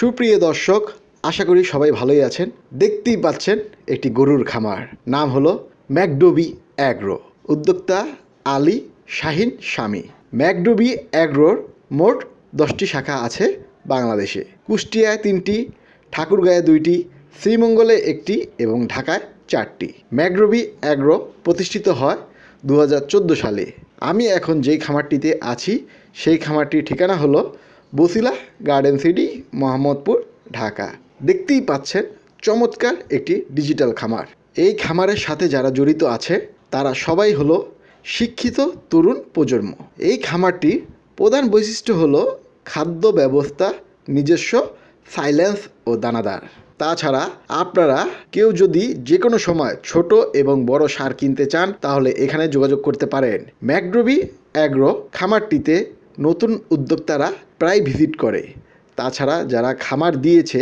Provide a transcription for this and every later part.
সুপ্রিয় দর্শক, আশা করি সবাই ভালোই আছেন। দেখতেই পাচ্ছেন একটি গরুর খামার। নাম হলো ম্যাকডোবি অ্যাগ্রো। উদ্যোক্তা আলী শাহিন স্বামী। ম্যাকডোবি অ্যাগ্রোর মোট দশটি শাখা আছে বাংলাদেশে। কুষ্টিয়ায় তিনটি, ঠাকুরগাঁয়ে দুইটি, শ্রীমঙ্গলে একটি এবং ঢাকায় চারটি। ম্যাকডোবি অ্যাগ্রো প্রতিষ্ঠিত হয় দু হাজার চোদ্দ সালে। আমি এখন যেই খামারটিতে আছি, সেই খামারটির ঠিকানা হলো বসিলা গার্ডেন সিটি মোহাম্মদপুর ঢাকা দেখতেই পাচ্ছেন চমৎকার একটি ডিজিটাল খামার। এই খামারের সাথে যারা জড়িত আছে, তারা সবাই হলো শিক্ষিত তরুণ প্রজন্ম। এই খামারটির প্রধান বৈশিষ্ট্য হলো খাদ্য ব্যবস্থা, নিজস্ব সাইলেন্স ও দানাদার। তাছাড়া আপনারা কেউ যদি যে কোনো সময় ছোট এবং বড় সার কিনতে চান, তাহলে এখানে যোগাযোগ করতে পারেন। ম্যাকড্রোবি অ্যাগ্রো খামারটিতে নতুন উদ্যোক্তারা প্রায় ভিজিট করে। তাছাড়া যারা খামার দিয়েছে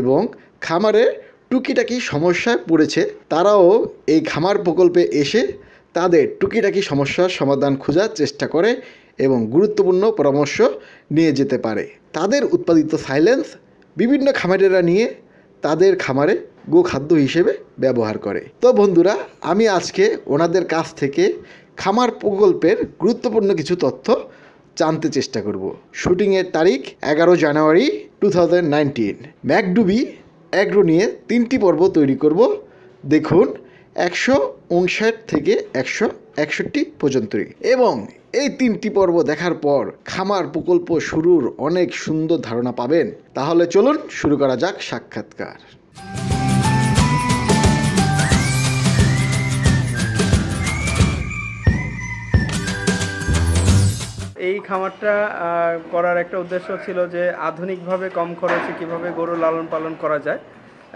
এবং খামারের টুকিটাকি সমস্যায় পড়েছে, তারাও এই খামার প্রকল্পে এসে তাদের টুকিটাকি সমস্যার সমাধান খোঁজার চেষ্টা করে এবং গুরুত্বপূর্ণ পরামর্শ নিয়ে যেতে পারে। তাদের উৎপাদিত সাইলেন্স বিভিন্ন খামারেরা নিয়ে তাদের খামারে গোখাদ্য হিসেবে ব্যবহার করে। তো বন্ধুরা, আমি আজকে ওনাদের কাছ থেকে খামার প্রকল্পের গুরুত্বপূর্ণ কিছু তথ্য জানতে চেষ্টা করব। শুটিংয়ের তারিখ এগারো জানুয়ারি টু থাউজেন্ড নাইনটিন। ম্যাকডুবি অ্যাগ্রো নিয়ে তিনটি পর্ব তৈরি করব। দেখুন একশো উনষাট থেকে একশো একষট্টি পর্যন্তই। এবং এই তিনটি পর্ব দেখার পর খামার প্রকল্প শুরুর অনেক সুন্দর ধারণা পাবেন। তাহলে চলুন শুরু করা যাক সাক্ষাৎকার। এই খামারটা করার একটা উদ্দেশ্য ছিল যে আধুনিকভাবে কম খরচে কীভাবে গরু লালন পালন করা যায়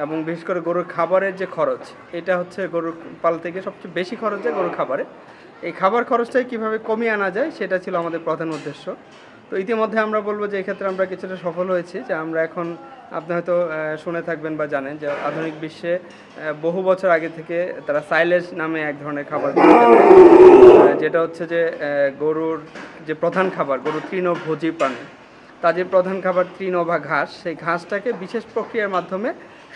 এবং বিশেষ করে গরুর খাবারের যে খরচ, এটা হচ্ছে গরু পাল থেকে সবচেয়ে বেশি খরচ যায় গরুর খাবারে। এই খাবার খরচটাই কীভাবে কমিয়ে আনা যায়, সেটা ছিল আমাদের প্রধান উদ্দেশ্য। তো ইতিমধ্যে আমরা বলব যে এক্ষেত্রে আমরা কিছুটা সফল হয়েছি, যে আমরা এখন আপনি হয়তো শুনে থাকবেন বা জানেন যে আধুনিক বিশ্বে বহু বছর আগে থেকে তারা সাইলেজ নামে এক ধরনের খাবার যেটা হচ্ছে যে গরুর যে প্রধান খাবার, গরুর তৃণভোজী প্রাণী তাদের প্রধান খাবার তৃণ বা ঘাস, সেই ঘাসটাকে বিশেষ প্রক্রিয়ার মাধ্যমে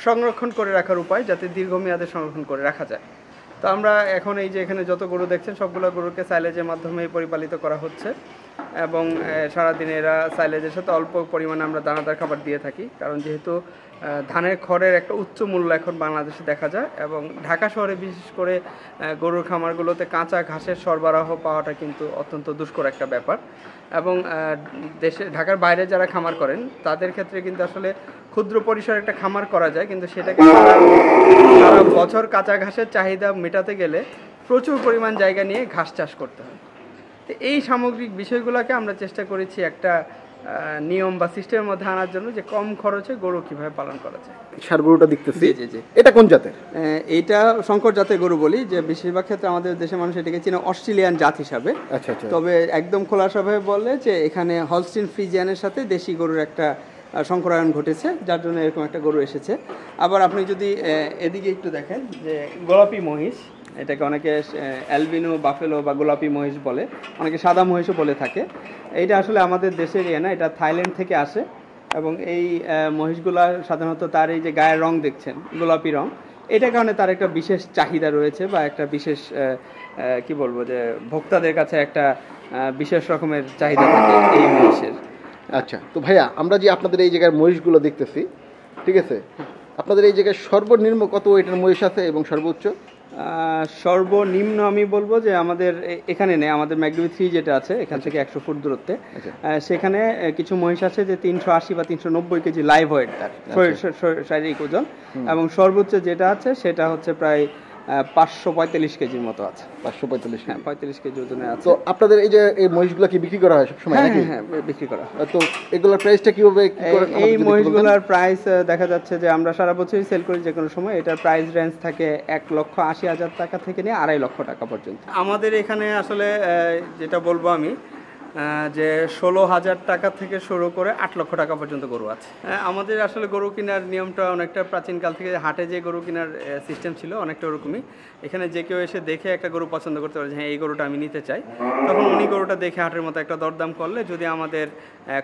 সংরক্ষণ করে রাখার উপায় যাতে দীর্ঘমেয়াদে সংরক্ষণ করে রাখা যায়। তো আমরা এখন এই যে এখানে যত গরু দেখছেন, সবগুলো গরুকে সাইলেজের মাধ্যমে পরিপালিত করা হচ্ছে। এবং সারাদিন এরা সাইলেজের সাথে অল্প পরিমাণে আমরা দানাদার খাবার দিয়ে থাকি। কারণ যেহেতু ধানের খড়ের একটা উচ্চ মূল্য এখন বাংলাদেশে দেখা যায় এবং ঢাকা শহরে বিশেষ করে গরুর খামারগুলোতে কাঁচা ঘাসের সরবরাহ পাওয়াটা কিন্তু অত্যন্ত দুষ্কর একটা ব্যাপার। এবং দেশে, ঢাকার বাইরে যারা খামার করেন, তাদের ক্ষেত্রে কিন্তু আসলে ক্ষুদ্র পরিসরে একটা খামার করা যায়, কিন্তু সেটাকে সারা বছর কাঁচা ঘাসের চাহিদা মেটাতে গেলে প্রচুর পরিমাণ জায়গা নিয়ে ঘাস চাষ করতে হয়। তো এই সামগ্রিক বিষয়গুলোকে আমরা চেষ্টা করেছি একটা নিয়ম বা সিস্টেমের মধ্যে আনার জন্য যে কম খরচে গরু কীভাবে পালন করা যায়। সার গরুটা দেখতেছি। জি, জি। এটা কোন জাতের? এটা শঙ্কর জাতের গরু বলি যে বেশিরভাগ ক্ষেত্রে আমাদের দেশের মানুষ এটাকে চিনে অস্ট্রেলিয়ান জাত হিসাবে। আচ্ছা আচ্ছা। তবে একদম খোলা খোলাসাভাবে বলে যে এখানে হলস্টিন ফ্রিজিয়ানের সাথে দেশি গরুর একটা সংকরায়ন ঘটেছে যার জন্য এরকম একটা গরু এসেছে। আবার আপনি যদি এদিকে একটু দেখেন যে গোলাপি মহিষ এটাকে অনেকে অ্যালবিনো, বাফেলো বা গোলাপি মহিষ বলে, অনেকে সাদা মহিষও বলে থাকে। এইটা আসলে আমাদের দেশের ইয়ে না, এটা থাইল্যান্ড থেকে আসে এবং এই মহিষগুলা সাধারণত তার এই যে গায়ের রং দেখছেন, গোলাপি রং এটা কারণে তার একটা বিশেষ চাহিদা রয়েছে বা একটা বিশেষ কি বলব যে ভোক্তাদের কাছে একটা বিশেষ রকমের চাহিদা থাকে এই মহিষের। আচ্ছা তো ভাইয়া, আমরা যে আপনাদের এই জায়গার মহিষগুলো দেখতেছি, ঠিক আছে? আপনাদের এই জায়গায় সর্বনিম্ন কত ওয়েটের মহিষ আছে এবং সর্বোচ্চ? সর্বনিম্ন আমি বলব যে আমাদের এখানে নেই আমাদের ম্যাকডুবি থ্রি যেটা আছে এখান থেকে একশো ফুট দূরত্বে। আচ্ছা। সেখানে কিছু মহিষ আছে যে তিনশো আশি বা তিনশো নব্বই কেজি লাইভ ওয়েট তার শরীর- শারীরিক ওজন। এবং সর্বোচ্চ যেটা আছে সেটা হচ্ছে প্রায় পাঁচশো পঁয়তাল্লিশ কেজির মতো আছে। পাঁচশো পঁয়তাল্লিশ হ্যাঁ পঁয়তাল্লিশ কেজি ওজনে আছে। তো আপনাদের এই যে এই মহিষগুলো কি বিক্রি করা হয় সবসময় হ্যাঁ হ্যাঁ হ্যাঁ বিক্রি করা হয়। তো এগুলোর প্রাইসটা কীভাবে কি এই- মহিষগুলোর প্রাইস দেখা যাচ্ছে যে আমরা সারা বছরই সেল করি যে কোনো সময়। এটার প্রাইস রেঞ্জ থাকে এক লক্ষ আশি হাজার টাকা থেকে নিয়ে আড়াই লক্ষ টাকা পর্যন্ত। আমাদের এখানে আসলে আহ, যেটা বলব আমি যে ষোলো হাজার টাকা থেকে শুরু করে আট লক্ষ টাকা পর্যন্ত গরু আছে। আহ, আমাদের আসলে গরু কেনার নিয়মটা অনেকটা প্রাচীনকাল থেকে হাটে যে গরু কেনার সিস্টেম ছিল অনেকটা ওরকমই। এখানে যে কেউ এসে দেখে একটা গরু পছন্দ করতে পারে যে হ্যাঁ এই গরুটা আমি নিতে চাই। তখন উনি গরুটা দেখে হাটের মতো একটা দরদাম করলে যদি আমাদের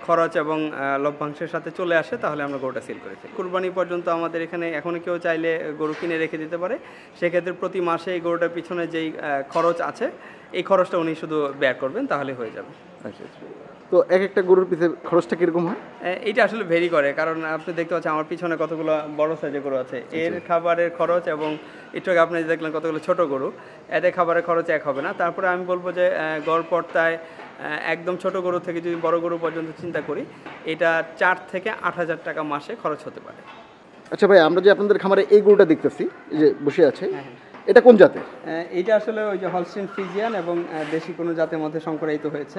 খরচ এবং লভ্যাংশের সাথে চলে আসে তাহলে আমরা গরুটা সেল করে ফেলি। কুরবানি পর্যন্ত আমাদের এখানে এখনও কেউ চাইলে গরু কিনে রেখে দিতে পারে। সেক্ষেত্রে প্রতি মাসে এই গরুটার পিছনে যেই খরচ আছে এই খরচটা উনি শুধু ব্যয় করবেন তাহলে হয়ে যাবে। আচ্ছা আচ্ছা। তো এক একটা গরুর পিছে খরচটা কীরকম হয়? এ- এইটা আসলে ভেরি করে কারণ আপনি দেখতে পাচ্ছেন আমার পিছনে কতগুলো বড় সাইজের গরু আছে। এর খাবারের খরচ এবং একটু আগে আপনি দেখলেন কতগুলো ছোট গরু এদের খাবারের খরচ এক হবে না। তারপরে আমি বলব যে আহ, গড় পর্তায় একদম ছোট গরু থেকে যদি বড় গরু পর্যন্ত চিন্তা করি এটা চার থেকে আট হাজার টাকা মাসে খরচ হতে পারে। আচ্ছা ভাই আমরা যে আপনাদের খামারে এই গরুটা দেখতেছি যে বসে আছে হ্যাঁ, এটা কোন জাতের? এটা আসলে ওই যে হলস্টিন ফ্রিজিয়ান এবং দেশি কোনো জাতের মধ্যে সংকরায়িত হয়েছে।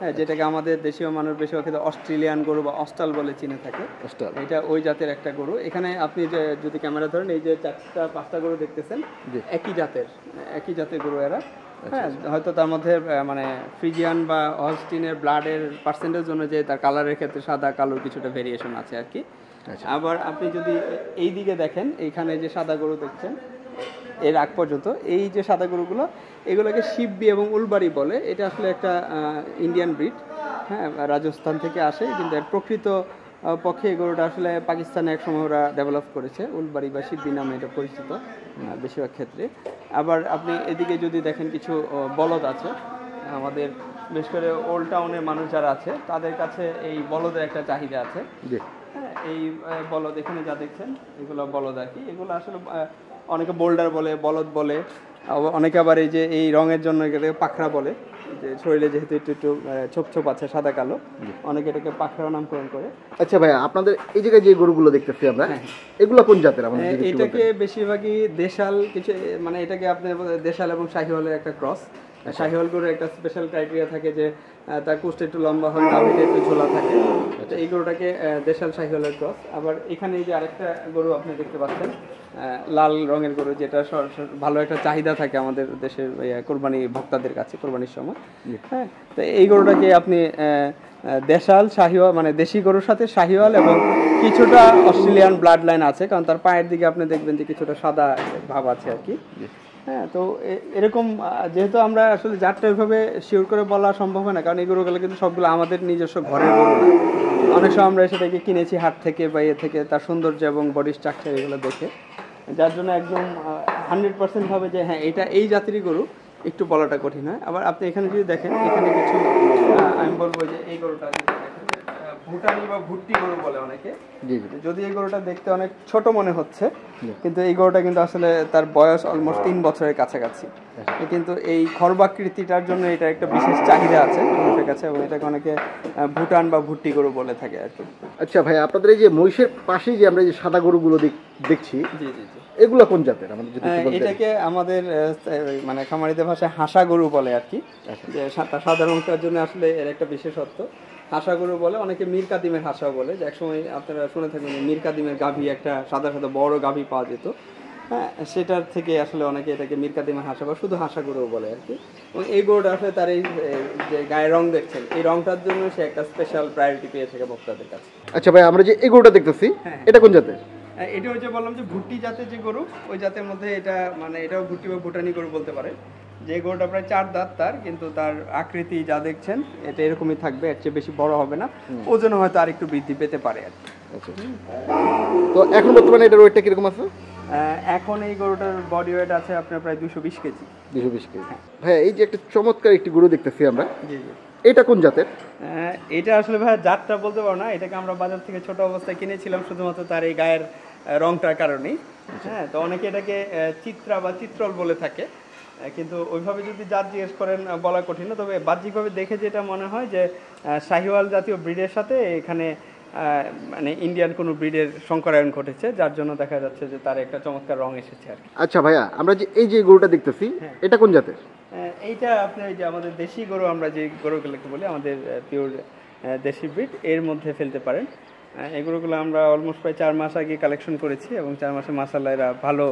হ্যাঁ, যেটাকে আমাদের দেশীয় মানুষ বেশিরভাগ ক্ষেত্রে অস্ট্রেলিয়ান গরু বা অস্টাল বলে চিনে থাকে। এটা ওই জাতের একটা গরু। এখানে আপনি যে যদি ক্যামেরা ধরেন এই যে চারটা পাঁচটা গরু দেখতেছেন। একই জাতের একই জাতের গরু এরা। হ্যাঁ হয়তো তার মধ্যে মানে ফ্রিজিয়ান বা হলস্টিনের ব্লাডের পার্সেন্টেজ অনুযায়ী তার কালারের ক্ষেত্রে সাদা কালোর কিছুটা ভেরিয়েশন আছে আর কি। আচ্ছা। আবার আপনি যদি এই দিকে দেখেন এইখানে যে সাদা গরু দেখছেন এর আগ পর্যন্ত এই যে সাদা গরুগুলো এগুলোকে শিববি এবং উলবাড়ি বলে। এটা আসলে একটা ইন্ডিয়ান ব্রিড হ্যাঁ রাজস্থান থেকে আসে কিন্তু এর প্রকৃত পক্ষে এই গরুটা আসলে পাকিস্তানে এক সময় ওরা ডেভেলপ করেছে উলবাড়ি বা শিববি নামে এটা পরিচিত বেশিরভাগ ক্ষেত্রে। আবার আপনি এদিকে যদি দেখেন কিছু বলদ আছে আমাদের বিশেষ করে ওল্ড টাউনের মানুষ যারা আছে তাদের কাছে এই বলদের একটা চাহিদা আছে। জি। হ্যাঁ এই বলদ এখানে যা দেখছেন এগুলো বলদ আর কি। এগুলো আসলে অনেকে বোল্ডার বলে বলদ বলে অনেকে আবার এই যে এই রঙের জন্য এটাকে পাখরা বলে যে শরীরে যেহেতু একটু একটু ছোপ ছোপ আছে সাদা কালো অনেকে এটাকে পাখরা নামকরণ করে। আচ্ছা ভাই আপনাদের এই জায়গায় যে গরুগুলো দেখতেছি আমরা এগুলো কোন জাতের? আমাদের হ্যাঁ, এটাকে বেশিরভাগই দেশাল কিছু মানে এটাকে আপনার দেশাল এবং শাহিওয়ালের একটা ক্রস। শাহিওয়াল গরুর একটা স্পেশাল ক্রাইটেরিয়া থাকে যে তার কুষ্ট একটু লম্বা হয় নাভিটা একটু ঝোলা থাকে। এই গরুটাকে দেশাল শাহিওয়ালের ক্রস। আবার এখানে এই যে আরেকটা গরু আপনি দেখতে পাচ্ছেন লাল রঙের গরু যেটা ভালো একটা চাহিদা থাকে আমাদের দেশের কোরবানি ভক্তাদের কাছে কোরবানির সময়। হ্যাঁ তো এই গরুটাকে আপনি দেশাল শাহিওয়াল মানে দেশি গরুর সাথে শাহিওয়াল এবং কিছুটা অস্ট্রেলিয়ান ব্লাড লাইন আছে কারণ তার পায়ের দিকে আপনি দেখবেন যে কিছুটা সাদা ভাব আছে আর কি। হ্যাঁ তো এরকম যেহেতু আমরা আসলে জাতটা ওইভাবে শিওর করে বলা সম্ভব হয় না কারণ এই গরুগুলো কিন্তু সবগুলো আমাদের নিজস্ব ঘরের গরু অনেক সময় আমরা সেটাকে কিনেছি হাট থেকে বা ইয়ে থেকে তার সৌন্দর্য এবং বডি স্ট্রাকচার এগুলো দেখে। যার জন্য একদম হান্ড্রেড পার্সেন্ট ভাবে যে হ্যাঁ এটা এই জাতিরই গরু একটু বলাটা কঠিন হয়। আবার আপনি এখানে যদি দেখেন এখানে কিছু আমি বলব যে এই গরুটা ভুটানি বা ভুট্টি গরু বলে অনেকে। যদি এই গরুটা দেখতে অনেক ছোট মনে হচ্ছে কিন্তু এই গরুটা কিন্তু আসলে তার বয়স অলমোস্ট তিন বছরের কাছাকাছি। কিন্তু এই খর্বাকৃতিটার জন্য এটা একটা বিশেষ চাহিদা আছে মানুষের কাছে এবং এটাকে অনেকে ভুটান বা ভুট্টি গরু বলে থাকে আর কি। আচ্ছা ভাই আপনাদের এই যে মহিষের পাশেই যে আমরা যে সাদা গরুগুলো দেখ- দেখছি জি জি জি। এগুলো কোন জাতের? আমাদের যদি। এটাকে আমাদের মানে খামারিদের ভাষায় হাসা গরু বলে আর কি। যে সাধারণতার জন্য আসলে এর একটা বিশেষত্ব। হাসা গরু বলে অনেকে মীর কাদিমের হাসাও বলে। যে একসময় আপনারা শুনে থাকবেন মীর কাদিমের গাভী একটা সাদা সাদা বড় গাভী পাওয়া যেত। হ্যাঁ সেটার থেকে আসলে অনেকে এটাকে মীর কাদিমের হাসা বা শুধু হাসা গরু বলে আর কি। এবং এই গরুটা আসলে তার এই যে গায়ের রং দেখছেন এই রংটার জন্য সে একটা স্পেশাল প্রায়োরিটি পেয়ে থাকে ভক্তদের কাছে। আচ্ছা ভাই আমরা যে এই গরুটা দেখতেছি হ্যাঁ। এটা কোন জাতের? এটা হচ্ছে বললাম যে ভুট্টি জাতের যে গরু ওই জাতের মধ্যে এটা মানে এটাও ভুট্টি বা ভুটানি গরু বলতে পারে। যে গরুটা প্রায় চার দাঁত তার কিন্তু তার আকৃতি যা দেখছেন এটা এরকমই থাকবে এর চেয়ে বেশি বড় হবে না। ওজন হয়তো আর একটু বৃদ্ধি পেতে পারে আর আচ্ছা। তো এখন বর্তমানে এটার ওয়েটটা কীরকম আছে? এখন এই গরুটার বডি ওয়েট আছে আপনার প্রায় দুশো বিশ কেজি। দুশো বিশ কেজি। ভাই এই যে একটা চমৎকার একটি গরু দেখতেছি আমরা জি জি। এটা কোন জাতের? এটা আসলে ভাই জাতটা বলতে পারো না এটাকে আমরা বাজার থেকে ছোট অবস্থায় কিনেছিলাম শুধুমাত্র তার এই গায়ের রংটার কারণেই। হ্যাঁ তো অনেকে এটাকে চিত্রা বা চিত্রল বলে থাকে। কিন্তু ওইভাবে যদি জাত জিজ্ঞেস করেন বলা কঠিন না। তবে বাহ্যিকভাবে দেখে যেটা মনে হয় যে শাহিওয়াল জাতীয় ব্রিডের সাথে এখানে মানে ইন্ডিয়ান কোনো ব্রিডের সংকরায়ন ঘটেছে যার জন্য দেখা যাচ্ছে যে তার একটা চমৎকার রং এসেছে আর কি। আচ্ছা ভাইয়া আমরা যে এই যে গরুটা দেখতেছি হ্যাঁ। এটা কোন জাতের? এইটা আপনার এই যে আমাদের দেশি গরু আমরা যে গরুগুলোকে বলি আমাদের পিওর দেশি ব্রিড এর মধ্যে ফেলতে পারেন। এই আমরা অলমোস্ট প্রায় চার মাস আগে কালেকশন করেছি এবং চার মাসে মাসাল্লাহ এরা ভালো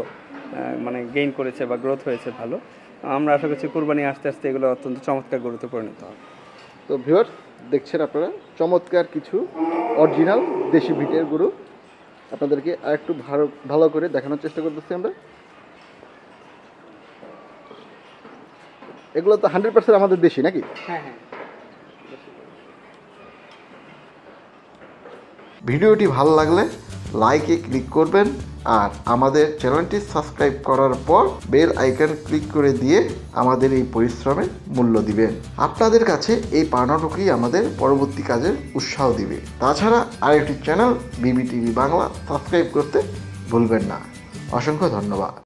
মানে গেইন করেছে বা গ্রোথ হয়েছে ভালো। আমরা আশা করছি কুরবানি আস্তে আস্তে এগুলো অত্যন্ত চমৎকার গরুতে পরিণত হবে। তো ভিউয়ার্স দেখছেন আপনারা চমৎকার কিছু অরিজিনাল দেশি ভিটের গরু। আপনাদেরকে আর একটু ভালো ভালো করে দেখানোর চেষ্টা করতেছি আমরা। এগুলো তো হান্ড্রেড পার্সেন্ট আমাদের দেশি নাকি? হ্যাঁ হ্যাঁ। ভিডিওটি ভালো লাগলে লাইকে ক্লিক করবেন আর আমাদের চ্যানেলটি সাবস্ক্রাইব করার পর বেল আইকন ক্লিক করে দিয়ে আমাদের এই পরিশ্রমে মূল্য দিবেন। আপনাদের কাছে এই পাওনাটুকুই আমাদের পরবর্তী কাজের উৎসাহ দিবে। তাছাড়া আরেকটি চ্যানেল বিবিটিভি বাংলা সাবস্ক্রাইব করতে ভুলবেন না। অসংখ্য ধন্যবাদ।